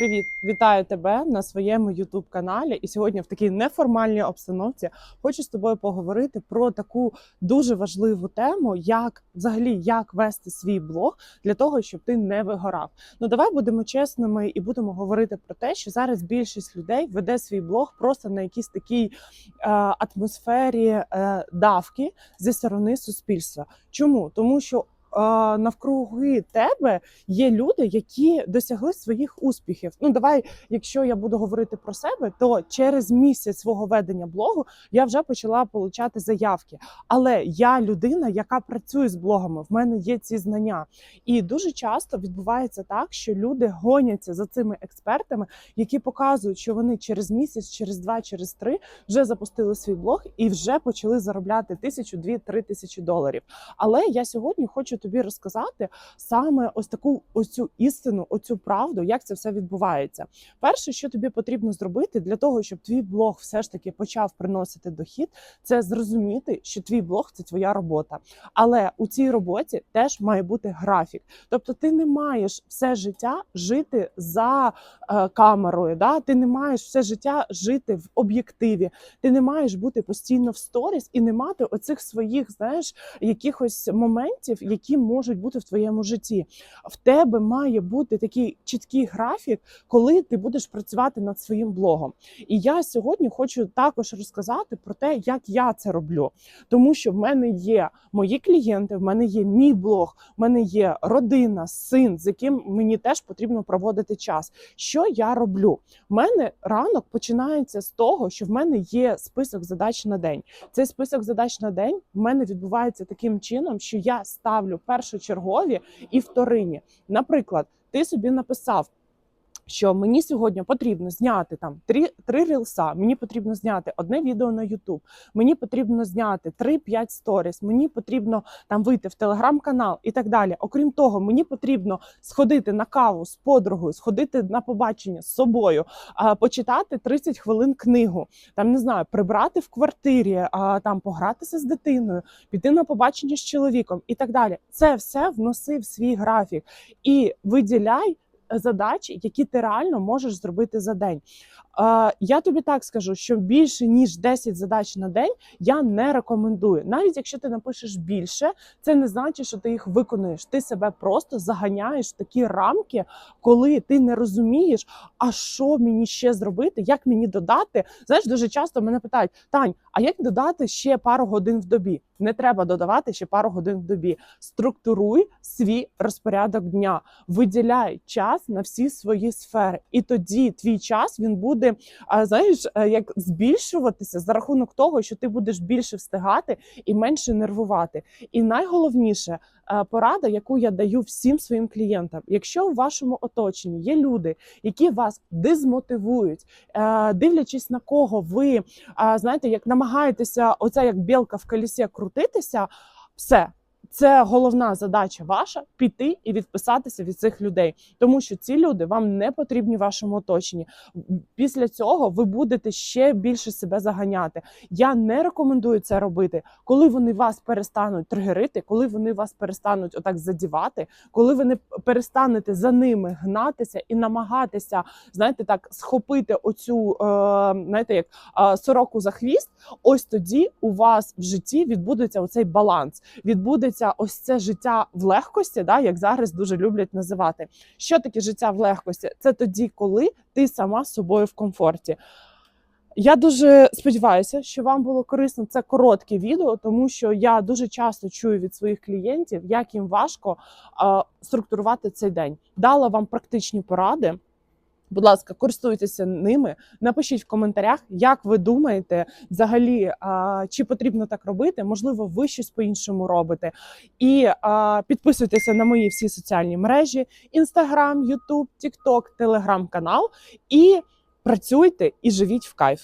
Привіт, вітаю тебе на своєму youtube каналі. І сьогодні в такій неформальній обстановці хочу з тобою поговорити про таку дуже важливу тему, як взагалі як вести свій блог для того, щоб ти не вигорав. Ну давай будемо чесними і будемо говорити про те, що зараз більшість людей веде свій блог просто на якійсь такій е, атмосфері е, давки зі сторони суспільства. Чому? Тому що навкруги тебе є люди, які досягли своїх успіхів. Ну давай, якщо я буду говорити про себе, то через місяць свого ведення блогу я вже почала получати заявки. Але я людина, яка працює з блогами, в мене є ці знання. І дуже часто відбувається так, що люди гоняться за цими експертами, які показують, що вони через місяць, через два, через три вже запустили свій блог і вже почали заробляти тисячу, дві, три тисячі доларів. Але я сьогодні хочу тобі розказати саме ось таку ось істину, оцю правду, як це все відбувається. Перше, що тобі потрібно зробити для того, щоб твій блог все ж таки почав приносити дохід, це зрозуміти, що твій блог це твоя робота. Але у цій роботі теж має бути графік. Тобто, ти не маєш все життя жити за е, камерою. Да? Ти не маєш все життя жити в об'єктиві. Ти не маєш бути постійно в сторіс і не мати оцих своїх, знаєш, якихось моментів, які можуть бути в твоєму житті. В тебе має бути такий чіткий графік, коли ти будеш працювати над своїм блогом. І я сьогодні хочу також розказати про те, як я це роблю. Тому що в мене є мої клієнти, в мене є мій блог, в мене є родина, син, з яким мені теж потрібно проводити час. Що я роблю? В мене ранок починається з того, що в мене є список задач на день. Цей список задач на день в мене відбувається таким чином, що я ставлю першочергові і вторинні. Наприклад, ти собі написав. Що мені сьогодні потрібно зняти там три, три рілса, мені потрібно зняти одне відео на YouTube, мені потрібно зняти 3-5 сторіс, мені потрібно там вийти в телеграм-канал і так далі. Окрім того, мені потрібно сходити на каву з подругою, сходити на побачення з собою, почитати 30 хвилин книгу, там не знаю, прибрати в квартирі, там погратися з дитиною, піти на побачення з чоловіком і так далі. Це все вноси в свій графік і виділяй задачі, які ти реально можеш зробити за день. Я тобі так скажу, що більше ніж 10 задач на день я не рекомендую. Навіть якщо ти напишеш більше, це не значить, що ти їх виконуєш. Ти себе просто заганяєш в такі рамки, коли ти не розумієш, а що мені ще зробити, як мені додати. Знаєш, дуже часто мене питають: Тань, а як додати ще пару годин в добі? Не треба додавати ще пару годин в добі. Структуруй свій розпорядок дня, виділяй час на всі свої сфери, і тоді твій час він буде а, знаєш, е, як збільшуватися за рахунок того, що ти будеш більше встигати і менше нервувати. І найголовніше е, порада, яку я даю всім своїм клієнтам: якщо в вашому оточенні є люди, які вас дезмотивують, е, дивлячись на кого ви знаєте, як намагаєтеся, оця як білка в колісі крутитися, все. Це головна задача ваша піти і відписатися від цих людей, тому що ці люди вам не потрібні в вашому оточенні. Після цього ви будете ще більше себе заганяти. Я не рекомендую це робити, коли вони вас перестануть тригерити, коли вони вас перестануть отак задівати, коли ви не перестанете за ними гнатися і намагатися, знаєте, так схопити оцю, е, знаєте, як е, сороку за хвіст. Ось тоді у вас в житті відбудеться оцей баланс. Відбудеться ось це життя в легкості, да, як зараз дуже люблять називати. Що таке життя в легкості? Це тоді, коли ти сама з собою в комфорті. Я дуже сподіваюся, що вам було корисно це коротке відео, тому що я дуже часто чую від своїх клієнтів, як їм важко структурувати цей день. Дала вам практичні поради. Будь ласка, користуйтеся ними. Напишіть в коментарях, як ви думаєте, взагалі а, чи потрібно так робити? Можливо, ви щось по-іншому робите. І а, підписуйтеся на мої всі соціальні мережі: Інстаграм, Ютуб, Тікток, Телеграм-канал. і працюйте і живіть в кайф.